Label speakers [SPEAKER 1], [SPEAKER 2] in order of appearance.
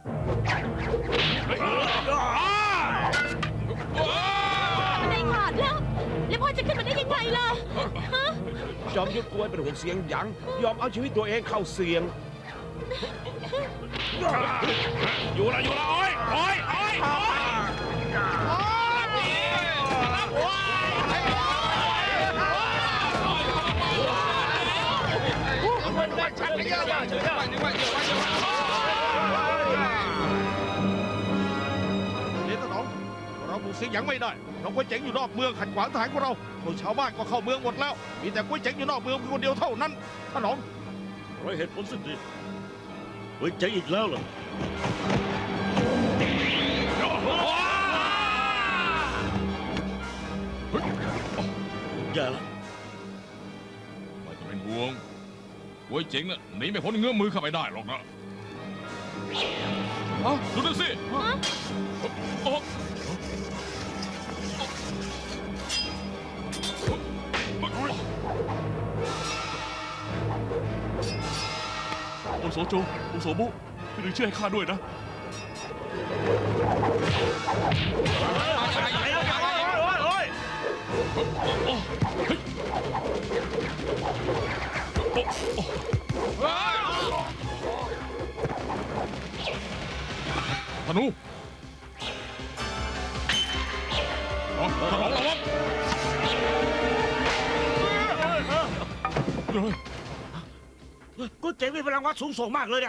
[SPEAKER 1] อะไรขาดแล้ว แล้วพ่อจะขึ้นมาได้ยังไงล่ะฮะ
[SPEAKER 2] จอมยุทธกวยเป็นห่วงเสียงหยัง ยอมเอาชีวิตตัวเองเข้าเสียง
[SPEAKER 3] อยู่ละอยู่ละโอ้ยโอ้ยโอ้ยโอ้ย
[SPEAKER 4] เเราบุกเสียงหยังไม่ได้เราก๋วยเจ๋งอยู่นอกเมืองขัดขวางทหารของเราพวกชาวบ้านก็เข้าเมืองหมดแล้ว มีแต่ก๋วยเจ๋งอยู่นอกเมืองเพียงคนเดียวเท่านั้นตาหนอง
[SPEAKER 5] ไรเหตุผลสิดีเฮ้ยเจ๊งอีกแล้วเหรอ อย่าละ
[SPEAKER 3] ไม่ต้องเป็นห่วงก๋วยเจ๋งน่ะหนีไม่พ้นเงื้อมมือเข้าไปได้หรอกนะฮะดูนั่นสิ
[SPEAKER 1] ฮะ
[SPEAKER 3] โอโซโจโอโซบุพี่หนึ่งช่วยให้ข้าด้วยนะธนูอ๋อถนนระวังเฮ้ย
[SPEAKER 5] ก็เจ๋งมีพลังวัดสูงส่งมากเลยเนี่ย